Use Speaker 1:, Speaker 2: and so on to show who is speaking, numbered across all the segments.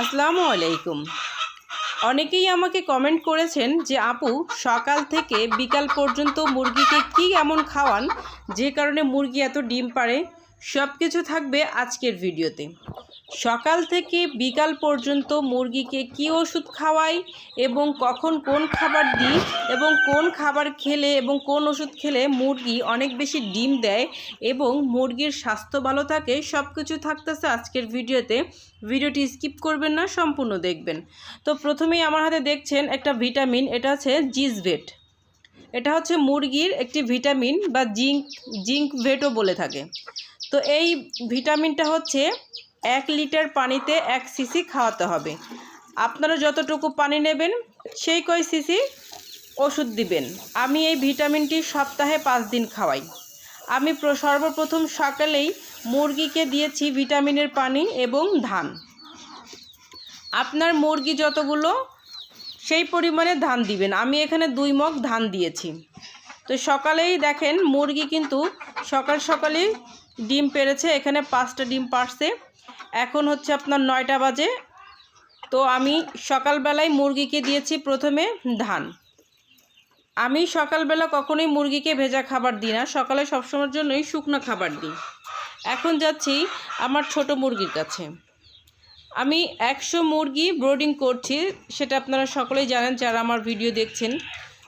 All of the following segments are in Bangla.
Speaker 1: আসসালামু আলাইকুম। অনেকেই আমাকে কমেন্ট করেছেন যে, আপু, সকাল থেকে বিকাল পর্যন্ত মুরগিকে কি এমন খাওয়ান যে কারণে মুরগি এত ডিম পারে সব কিছু থাকবে আজকের ভিডিওতে সকাল থেকে বিকাল পর্যন্ত মুরগিকে কি ওষুধ খাওয়াই এবং কখন কোন খাবার দিই এবং কোন খাবার খেলে এবং কোন ওষুধ খেলে মুরগি অনেক বেশি ডিম দেয় এবং মুরগির স্বাস্থ্য ভালো থাকে সব কিছু থাকতেছে আজকের ভিডিওতে। ভিডিওটি স্কিপ করবেন না, সম্পূর্ণ দেখবেন। তো প্রথমেই আমার হাতে দেখছেন একটা ভিটামিন, এটা হচ্ছে জিজভেট এটা হচ্ছে মুরগির একটি ভিটামিন বা জিঙ্ক জিঙ্ক ভেটও বলে থাকে। তো এই ভিটামিনটা হচ্ছে এক লিটার পানিতে এক সিসি খাওয়াতে হবে। আপনারা যতটুকু পানি নেবেন, সেই কয় সিসি ওষুধ দিবেন। আমি এই ভিটামিনটি সপ্তাহে পাঁচ দিন খাওয়াই। আমি সর্বপ্রথম সকালেই মুরগিকে দিয়েছি ভিটামিনের পানি এবং ধান। আপনার মুরগি যতগুলো, সেই পরিমাণে ধান দিবেন। আমি এখানে দুই মগ ধান দিয়েছি। তো সকালেই দেখেন মুরগি কিন্তু সকাল সকালেই ডিম পেরেছে। এখানে পাঁচটা ডিম পারছে। এখন হচ্ছে আপনার নয়টা বাজে। তো আমি সকালবেলায় মুরগিকে দিয়েছি প্রথমে ধান। আমি সকালবেলা কখনোই মুরগিকে ভেজা খাবার দিই না, সকালে সবসময়ের জন্যই শুকনো খাবার দিই। এখন যাচ্ছি আমার ছোট মুরগির কাছে। আমি একশো মুরগি ব্রোডিং করছি, সেটা আপনারা সকলেই জানেন, যারা আমার ভিডিও দেখছেন।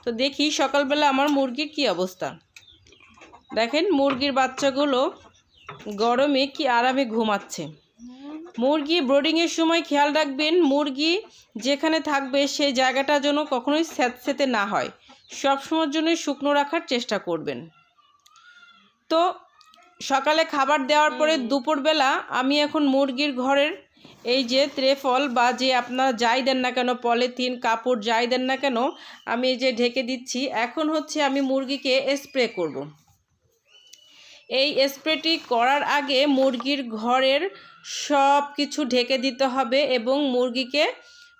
Speaker 1: তো দেখি সকালবেলা আমার মুরগির কি অবস্থা। দেখেন মুরগির বাচ্চাগুলো গরমে কি আরামে ঘুমাচ্ছে। মুরগি ব্রোডিংয়ের সময় খেয়াল রাখবেন মুরগি যেখানে থাকবে সেই জায়গাটা যেন কখনোই স্যাঁতস্যাঁতে না হয়। সবসময়ের জন্যই শুকনো রাখার চেষ্টা করবেন। তো সকালে খাবার দেওয়ার পরে দুপুরবেলা আমি এখন মুরগির ঘরের এই যে ত্রেফল বা যে আপনারা যাই দেন না কেন পলিথিন কাপড় যাই দেন না কেন আমি এই যে ঢেকে দিচ্ছি। এখন হচ্ছে আমি মুরগিকে স্প্রে করব। এই স্প্রেটি করার আগে মুরগির ঘরের সব কিছু ঢেকে দিতে হবে এবং মুরগিকে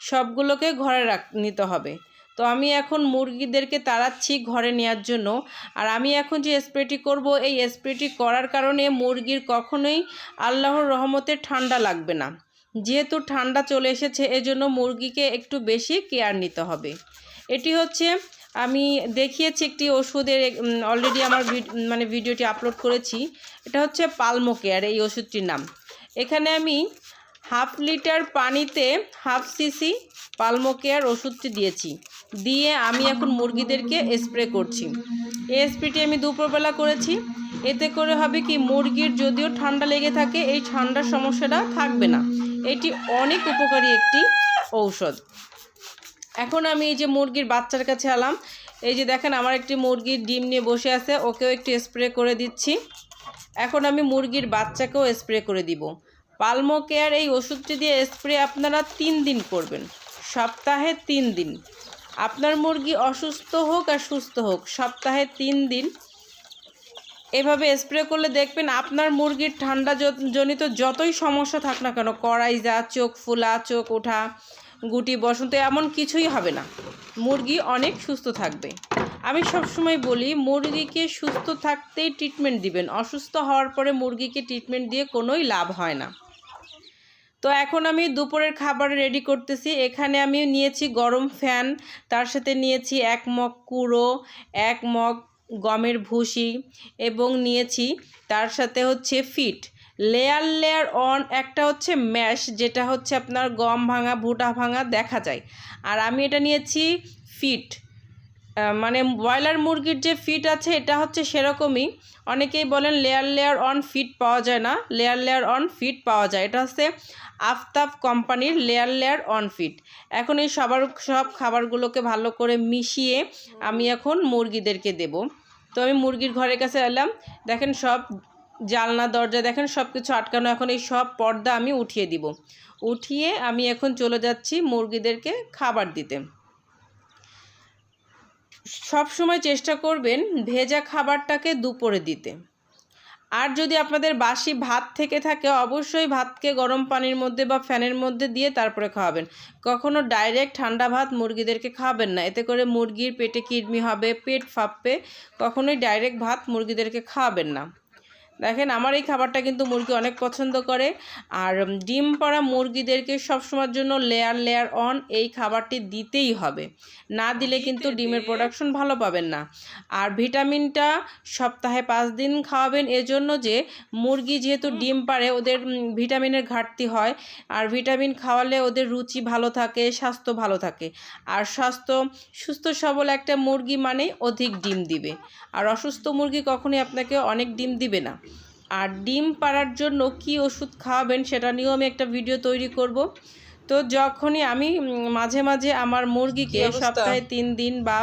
Speaker 1: সবগুলোকে ঘরে রাখ, নিতে হবে। তো আমি এখন মুরগিদেরকে তাড়াচ্ছি ঘরে নেওয়ার জন্য। আর আমি এখন যে স্প্রেটি করব, এই স্প্রেটি করার কারণে মুরগির কখনোই আল্লাহর রহমতে ঠান্ডা লাগবে না। যেহেতু ঠান্ডা চলে এসেছে, এজন্য মুরগিকে একটু বেশি কেয়ার নিতে হবে। এটি হচ্ছে আমি দেখিয়েছি একটি ওষুধের অলরেডি আমার মানে ভিডিওটি আপলোড করেছি। এটা হচ্ছে পালমো কেয়ার এই ওষুধটির নাম। এখানে আমি হাফ লিটার পানিতে হাফ সিসি পালমো কেয়ার ওষুধটি দিয়েছি। দিয়ে আমি এখন মুরগিদেরকে স্প্রে করছি। এই স্প্রেটি আমি দুপুরবেলা করেছি। এতে করে হবে কি, মুরগির যদিও ঠান্ডা লেগে থাকে, এই ঠান্ডার সমস্যাটা থাকবে না। এটি অনেক উপকারী একটি ঔষধ। এখন আমি এই যে মুরগির বাচ্চার কাছে এলাম। এই যে দেখেন, আমার একটি মুরগির ডিম নিয়ে বসে আছে, ওকেও একটু স্প্রে করে দিচ্ছি। এখন আমি মুরগির বাচ্চাকেও স্প্রে করে দিব। পালমো কেয়ার এই ওষুধটি দিয়ে স্প্রে আপনারা তিন দিন করবেন। সপ্তাহে তিন দিন। আপনার মুরগি অসুস্থ হোক আর সুস্থ হোক, সপ্তাহে তিন দিন। এভাবে স্প্রে করলে দেখবেন আপনার মুরগির ঠান্ডা জনিত যতই সমস্যা থাক না কেন, কড়াই যা, চোখ ফোলা, চোখ ওঠা গুটি বসন্ত এমন কিছুই হবে না। মুরগি অনেক সুস্থ থাকবে। আমি সবসময় বলি, মুরগিকে সুস্থ থাকতেই ট্রিটমেন্ট দিবেন। অসুস্থ হওয়ার পরে মুরগিকে ট্রিটমেন্ট দিয়ে কোনোই লাভ হয় না। তো এখন আমি দুপুরের খাবার রেডি করতেছি। এখানে আমি নিয়েছি গরম ফ্যান তার সাথে নিয়েছি এক মগ কুড়ো, এক মগ গমের ভুসি এবং নিয়েছি তার সাথে হচ্ছে ফিট। লেয়ার লেয়ার অন একটা হচ্ছে ম্যাশ যেটা হচ্ছে আপনার গম ভাঙা, ভুটা ভাঙা দেখা যায়। আর আমি এটা নিয়েছি ফিট মানে ব্রয়লার মুরগির যে ফিট আছে, এটা হচ্ছে সেরকমই। অনেকেই বলেন লেয়ার লেয়ার অন ফিট পাওয়া যায় না। লেয়ার লেয়ার অন ফিট পাওয়া যায়। এটা হচ্ছে আফতাব কোম্পানির লেয়ার লেয়ার অন ফিট এখন এই সবার, সব খাবারগুলোকে ভালো করে মিশিয়ে আমি এখন মুরগিদেরকে দেব। তো আমি মুরগির ঘরের কাছে এলাম। দেখেন সব জালনা, দরজা দেখেন সব কিছু আটকানো। এখন এই সব পর্দা আমি উঠিয়ে দিব। উঠিয়ে আমি এখন চলে যাচ্ছি মুরগিদেরকে খাবার দিতে। সব সময় চেষ্টা করবেন ভেজা খাবারটাকে দুপুরে দিতে। আর যদি আপনাদের বাসি ভাত থেকে থাকে, অবশ্যই ভাতকে গরম পানির মধ্যে বা ফ্যানের মধ্যে দিয়ে তারপরে খাওয়াবেন। কখনো ডাইরেক্ট ঠান্ডা ভাত মুরগিদেরকে খাওয়াবেন না। এতে করে মুরগির পেটে কৃমি হবে, পেট ফাঁপবে। কখনোই ডাইরেক্ট ভাত মুরগিদেরকে খাওয়াবেন না। দেখেন আমার এই খাবারটা কিন্তু মুরগি অনেক পছন্দ করে। আর ডিম পাড়া মুরগিদেরকে সবসময়ের জন্য লেয়ার লেয়ার অন এই খাবারটি দিতেই হবে। না দিলে কিন্তু ডিমের প্রোডাকশন ভালো পাবেন না। আর ভিটামিনটা সপ্তাহে পাঁচ দিন খাওয়াবেন। এজন্য যে মুরগি যেহেতু ডিম পাড়ে ওদের ভিটামিনের ঘাটতি হয়। আর ভিটামিন খাওয়ালে ওদের রুচি ভালো থাকে স্বাস্থ্য ভালো থাকে। আর স্বাস্থ্য সুস্থ সবল একটা মুরগি মানে অধিক ডিম দিবে। আর অসুস্থ মুরগি কখনোই আপনাকে অনেক ডিম দিবে না। আর ডিম পাড়ার জন্য কি ওষুধ খাওয়াবেন সেটা নিয়েও আমি একটা ভিডিও তৈরি করব। তো যখনই আমি মাঝে মাঝে আমার মুরগিকে সপ্তাহে তিন দিন বা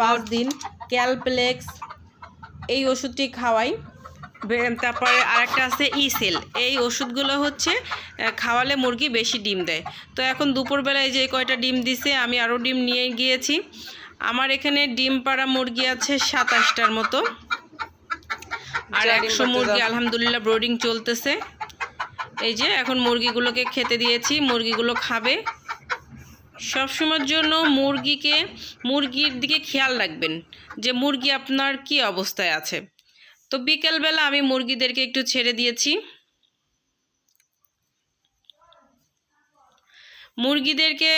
Speaker 1: পাঁচ দিন ক্যালপ্লেক্স এই ওষুধটি খাওয়াই। তারপরে আরেকটা আছে ইসেল। এই ওষুধগুলো হচ্ছে খাওয়ালে মুরগি বেশি ডিম দেয়। তো এখন দুপুরবেলায় যে কয়টা ডিম দিছে আমি আরও ডিম নিয়ে গিয়েছি। আমার এখানে ডিম পাড়া মুরগি আছে সাতাশটার মতো। আর একশো মুরগি আলহামদুলিল্লাহ ব্রোডিং চলতেছে। এই যে এখন মুরগিগুলোকে খেতে দিয়েছি মুরগিগুলো খাবে। সবসময়ের জন্য মুরগিকে মুরগির দিকে খেয়াল রাখবেন যে মুরগি আপনার কি অবস্থায় আছে। তো বিকেলবেলা আমি মুরগিদেরকে একটু ছেড়ে দিয়েছি। মুরগিদেরকে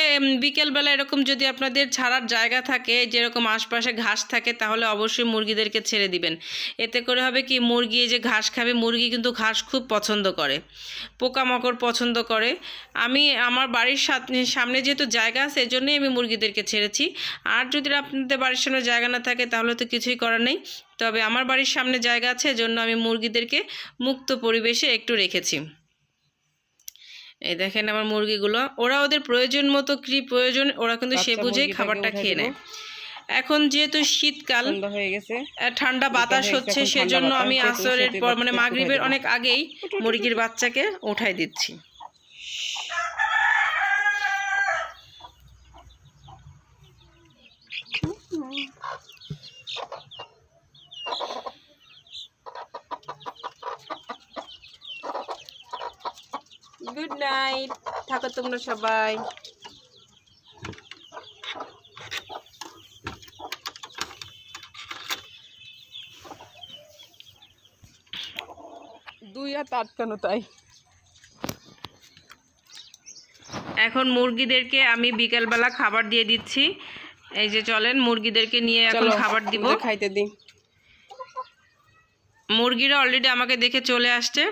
Speaker 1: বিকেলবেলা এরকম যদি আপনাদের ছাড়ার জায়গা থাকে, যেরকম আশপাশে ঘাস থাকে, তাহলে অবশ্যই মুরগিদেরকে ছেড়ে দিবেন। এতে করে হবে কি, মুরগি যে ঘাস খাবে, মুরগি কিন্তু ঘাস খুব পছন্দ করে, পোকামাকড় পছন্দ করে। আমি, আমার বাড়ির সামনে যেহেতু জায়গা আছে, এজন্যই আমি মুরগিদেরকে ছেড়েছি। আর যদি আপনাদের বাড়ির সামনে জায়গা না থাকে, তাহলে তো কিছুই করার নেই। তবে আমার বাড়ির সামনে জায়গা আছে, এজন্য আমি মুরগিদেরকে মুক্ত পরিবেশে একটু রেখেছি। এই দেখেন আমার মুরগিগুলো। ওরা ওদের প্রয়োজন মতো কি প্রয়োজন ওরা কিন্তু সে বুঝেই খাবারটা খেয়ে নেয়। এখন যেহেতু শীতকাল
Speaker 2: হয়ে গেছে।
Speaker 1: ঠান্ডা বাতাস হচ্ছে সেজন্য আমি আসরের পর মানে মাগরিবের অনেক আগেই মুরগির বাচ্চাকে উঠাই দিচ্ছি গুড নাইট থাকো তোমরা সবাই।
Speaker 2: দুই হাত আটকানো তাই।
Speaker 1: এখন মুরগিদেরকে আমি বিকেলবেলা খাবার দিয়ে দিচ্ছি। এই যে চলেন মুরগিদেরকে নিয়ে এখন খাবার দিব।
Speaker 2: খাইতে দিই।
Speaker 1: মুরগিরা অলরেডি আমাকে দেখে চলে আসছে।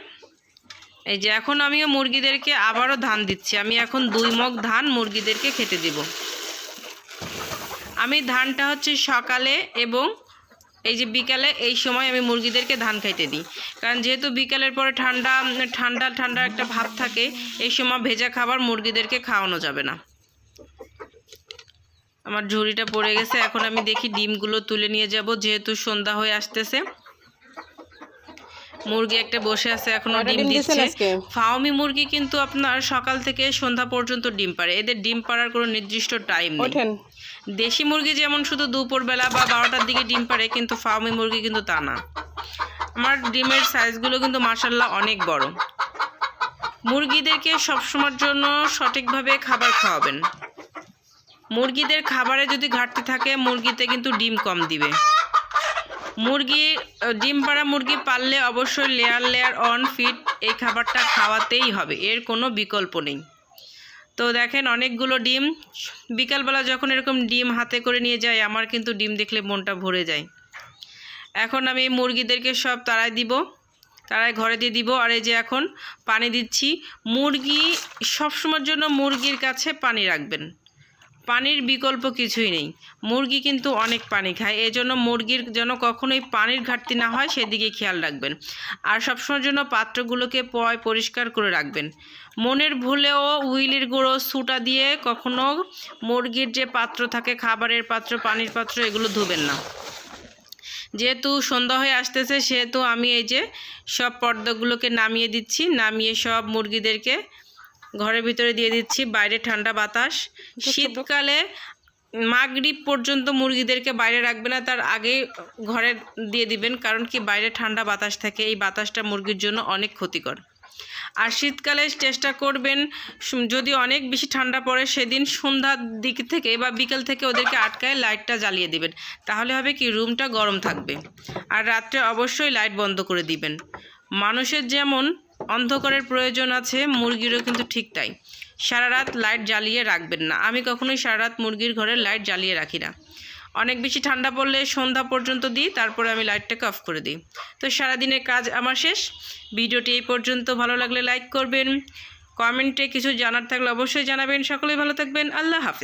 Speaker 1: এই যে এখন আমিও মুরগিদেরকে আবারও ধান দিচ্ছি। আমি এখন দুই মগ ধান মুরগিদেরকে খেতে দিব। আমি ধানটা হচ্ছে সকালে এবং এই যে বিকালে এই সময় আমি মুরগিদেরকে ধান খাইতে দিই। কারণ যেহেতু বিকালের পরে ঠান্ডা ঠান্ডা ঠান্ডা একটা ভাব থাকে, এই সময় ভেজা খাবার মুরগিদেরকে খাওয়ানো যাবে না। আমার ঝুড়িটা পড়ে গেছে। এখন আমি দেখি ডিমগুলো তুলে নিয়ে যাব, যেহেতু সন্ধ্যা হয়ে আসতেছে। মুরগি একটা বসে আছে
Speaker 2: এখনও
Speaker 1: ডিম দিচ্ছে? ফাউমি মুরগি কিন্তু আপনার সকাল থেকে সন্ধ্যা পর্যন্ত ডিম পারে এদের ডিম পাড়ার কোনো নির্দিষ্ট টাইম নেই। দেশি মুরগি যেমন শুধু দুপুরবেলা বা বারোটার দিকে ডিম পারে কিন্তু ফার্মি মুরগি কিন্তু তা না। আমার ডিমের সাইজগুলো কিন্তু মাসাল্লাহ অনেক বড়। মুরগিদেরকে সবসময়ের জন্য সঠিকভাবে খাবার খাওয়াবেন। মুরগিদের খাবারে যদি ঘাটতি থাকে মুরগিতে কিন্তু ডিম কম দিবে। মুরগি ডিম পাড়া মুরগি পাললে অবশ্যই লেয়ার লেয়ার অন ফিট এই খাবারটা খাওয়াতেই হবে, এর কোনো বিকল্প নেই। তো দেখেন অনেকগুলো ডিম, বিকালবেলা যখন এরকম ডিম হাতে করে নিয়ে যায়, আমার কিন্তু ডিম দেখলে মনটা ভরে যায়। এখন আমি মুরগিদেরকে সব তাড়াই দিব তারাই ঘরে দিয়ে দিব, আর এই যে এখন পানি দিচ্ছি। মুরগি, সবসময়ের জন্য মুরগির কাছে পানি রাখবেন। পানির বিকল্প কিছুই নেই। মুরগি কিন্তু অনেক পানি খায় এই জন্য মুরগির যেন কখনোই পানির ঘাটতি না হয়, সেদিকে খেয়াল রাখবেন। আর সবসময়ের জন্য পাত্রগুলোকে পয় পরিষ্কার করে রাখবেন। মনের ভুলেও উইলের গুঁড়ো সুটা দিয়ে কখনো মুরগির যে পাত্র থাকে, খাবারের পাত্র, পানির পাত্র, এগুলো ধুবেন না। যেহেতু সন্ধ্যা হয়ে আসতেছে, সেহেতু আমি এই যে সব পর্দাগুলোকে নামিয়ে দিচ্ছি, নামিয়ে সব মুরগিদেরকে ঘরের ভিতরে দিয়ে দিচ্ছি বাইরে ঠান্ডা বাতাস। শীতকালে মাগরিব পর্যন্ত মুরগিদেরকে বাইরে রাখবে না তার আগে ঘরে দিয়ে দিবেন কারণ কি বাইরে ঠান্ডা বাতাস থাকে এই বাতাসটা মুরগির জন্য অনেক ক্ষতিকর। আর শীতকালে চেষ্টা করবেন যদি অনেক বেশি ঠান্ডা পড়ে সেদিন সন্ধ্যার দিক থেকে বা বিকেল থেকে ওদেরকে আটকায় লাইটটা জ্বালিয়ে দিবেন। তাহলে হবে কি রুমটা গরম থাকবে। আর রাত্রে অবশ্যই লাইট বন্ধ করে দিবেন। মানুষের যেমন অন্ধকারের প্রয়োজন আছে, মুরগিরও কিন্তু ঠিক তাই। সারা রাত লাইট জ্বালিয়ে রাখবেন না। আমি কখনোই সারা রাত মুরগির ঘরে লাইট জ্বালিয়ে রাখি না। অনেক বেশি ঠান্ডা পড়লে সন্ধ্যা পর্যন্ত দিই, তারপরে আমি লাইটটাকে অফ করে দিই। তো সারাদিনের কাজ আমার শেষ। ভিডিওটি এই পর্যন্ত। ভালো লাগলে লাইক করবেন। কমেন্টে কিছু জানার থাকলে অবশ্যই জানাবেন। সকলেই ভালো থাকবেন। আল্লাহ হাফিজ।